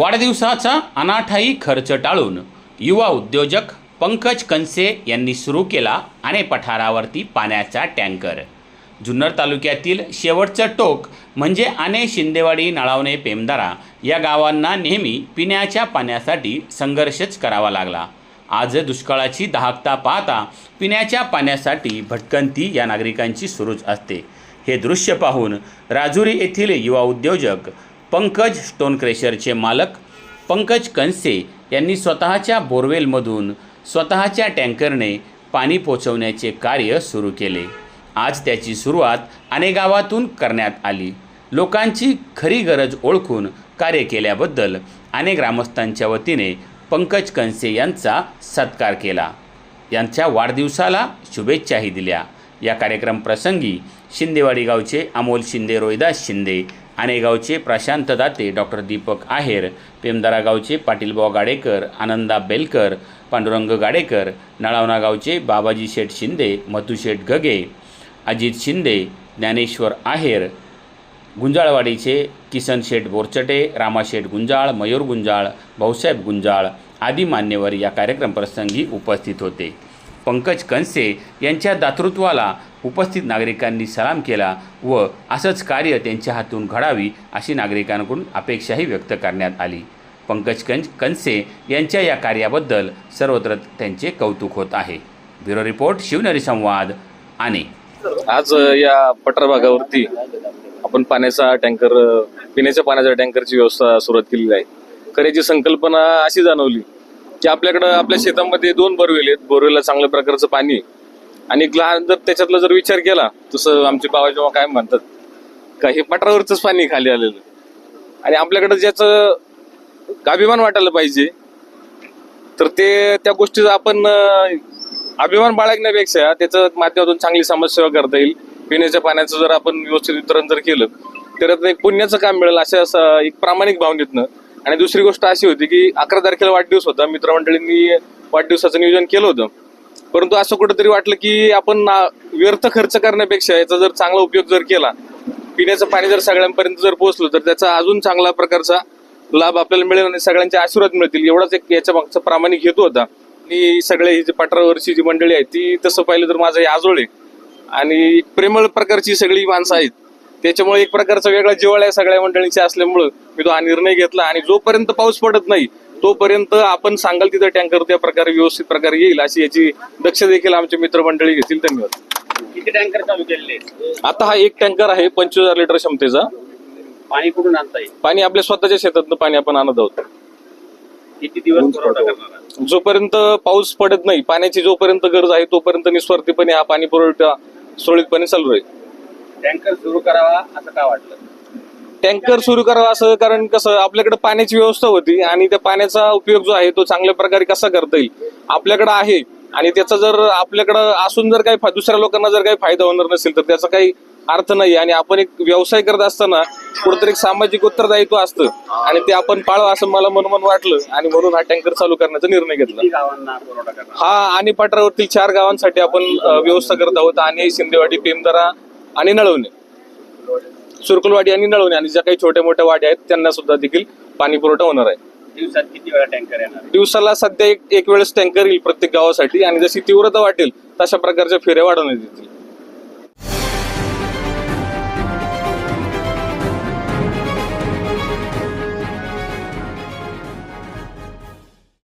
वाढदिवसाचा अनाठाई खर्च टाळून युवा उद्योजक पंकज कंसे यांनी सुरू केला आणि पठारावरती पाण्याचा टँकर. जुन्नर तालुक्यातील शेवटचं टोक म्हणजे आणे शिंदेवाडी नळावणे पेमदारा या गावांना नेहमी पिण्याच्या पाण्यासाठी संघर्षच करावा लागला. आज दुष्काळाची दहाकता पाहता पिण्याच्या पाण्यासाठी भटकंती या नागरिकांची सुरूच असते. हे दृश्य पाहून राजुरी येथील युवा उद्योजक पंकज स्टोन क्रेशरचे मालक पंकज कंसे यांनी स्वतःच्या बोरवेलमधून स्वतःच्या टँकरने पाणी पोचवण्याचे कार्य सुरू केले. आज त्याची सुरुवात अनेक गावातून करण्यात आली. लोकांची खरी गरज ओळखून कार्य केल्याबद्दल अनेक ग्रामस्थांच्या वतीने पंकज कंसे यांचा सत्कार केला. यांच्या वाढदिवसाला शुभेच्छाही दिल्या. या कार्यक्रम प्रसंगी शिंदेवाडी गावचे अमोल शिंदे रोहिदास शिंदे आनेगावचे प्रशांत दाते डॉक्टर दीपक आहेर पेमदारा गावचे पाटीलबाव गाडेकर आनंदा बेलकर पांडुरंग गाडेकर नळावणा गावचे बाबाजी शेठ शिंदे मधुशेठ गगे अजित शिंदे ज्ञानेश्वर आहेर गुंजाळवाडीचे किसन शेठ बोरचटे रामाशेठ गुंजाळ मयूर गुंजाळ भाऊसाहेब गुंजाळ आदी मान्यवर या कार्यक्रम प्रसंगी उपस्थित होते. पंकज कंसे यांच्या दातृत्वाला उपस्थित नागरिकांनी सलाम केला व असंच कार्य त्यांच्या हातून घडावी अशी नागरिकांकडून अपेक्षाही व्यक्त करण्यात आली. पंकज कंज कंसे यांच्या या कार्याबद्दल सर्वत्र त्यांचे कौतुक होत आहे. ब्युरो रिपोर्ट शिवनेरी संवाद आणि आज या पठार भागावरती आपण पाण्याचा टँकर पिण्याच्या पाण्याच्या टँकरची व्यवस्था सुरुवात केलेली आहे. करायची संकल्पना अशी जाणवली की आपल्याकडं आपल्या शेतामध्ये दोन बोरवेल आहेत. बोरवेलला चांगल्या प्रकारचं पाणी आहे. आणि एक लहान जर त्याच्यातला जर विचार केला तसं आमचे बाबा जेव्हा काय म्हणतात का हे पठारावरच पाणी खाली आलेलं आणि आपल्याकडं ज्याचं अभिमान वाटायला पाहिजे तर ते त्या गोष्टीचा आपण अं, अभिमान बाळगण्यापेक्षा त्याचं माध्यमातून चांगली समाजसेवा करता येईल. पिण्याच्या पाण्याचं जर आपण व्यवस्थित वितरण जर केलं तर त्यात एक पुण्याचं काम मिळेल अशा असं एक प्रामाणिक भावनेतनं आणि दुसरी गोष्ट अशी होती की अकरा तारखेला वाढदिवस होता. मित्रमंडळींनी वाढदिवसाचं नियोजन केलं होतं. परंतु असं कुठंतरी वाटलं की आपण व्यर्थ खर्च करण्यापेक्षा याचा जर चांगला उपयोग जर केला पिण्याचं पाणी जर सगळ्यांपर्यंत जर पोहोचलं तर त्याचा अजून चांगला प्रकारचा लाभ आपल्याला मिळेल आणि सगळ्यांचे आशीर्वाद मिळतील. एवढाच एक याच्या मागचा प्रामाणिक हेतू होता. आणि सगळे ही जी पठारावरची जी मंडळी आहे ती तसं पाहिलं तर माझं हे आजोळ. आहे आणि प्रेमळ प्रकारची सगळी माणसं आहेत. त्याच्यामुळे एक प्रकारचा वेगळा जिवाळा आहे सगळ्या मंडळींची असल्यामुळं मी तो हा निर्णय घेतला आणि जोपर्यंत पाऊस पडत नाही तोपर्यंत आपण सांगाल तिथं टँकर त्या प्रकारे व्यवस्थित प्रकारे येईल अशी याची दक्ष देखील आमचे मित्रमंडळी घेतील धन्यवाद. किती टँकर चालू केलेले? आता हा एक टँकर आहे पंचवीस हजार लिटर क्षमतेचा. पाणी कुठून आणता येईल पाणी आपल्या स्वतःच्या शेतातनं पाणी आपण आणत आहोत. किती दिवस? जोपर्यंत पाऊस पडत नाही पाण्याची जोपर्यंत गरज आहे तोपर्यंत निस्वार्थीपणे हा पाणी पुरवठा सुरळीतपणे चालू राहील. टँकर सुरू करावा असं का वाटलं टँकर सुरू करावा असं कारण कसं आपल्याकडे पाण्याची व्यवस्था होती आणि त्या पाण्याचा उपयोग जो आहे तो चांगल्या प्रकारे कसा करता येईल आपल्याकडे आहे. आणि त्याचा जर आपल्याकडं असून जर काही दुसऱ्या लोकांना जर काही फायदा होणार नसेल तर त्याचा काही अर्थ नाही. आणि आपण एक व्यवसाय करत असताना कुठेतरी एक सामाजिक उत्तरदायित्व असतं. आणि ते आपण पाळावं असं मला मनोमन वाटलं. आणि म्हणून हा टँकर चालू करण्याचा निर्णय घेतला. हा आणि पठारावरतील चार गावांसाठी आपण व्यवस्था करत आहोत. आणि शिंदेवाडी पेमदरा आणि नळवणे. सुरकुलवाडी आणि नळवणे आणि ज्या काही छोट्या मोठ्या वाड्या आहेत त्यांना सुद्धा देखील पाणी पुरवठा होणार आहे. दिवसात किती वेळा टँकर येणार? आहे? दिवसाला सध्या एक एक वेळेस टँकर येईल प्रत्येक गावासाठी आणि जशी तीव्रता वाटेल तशा प्रकारच्या फेऱ्या वाढवण्यात येतील.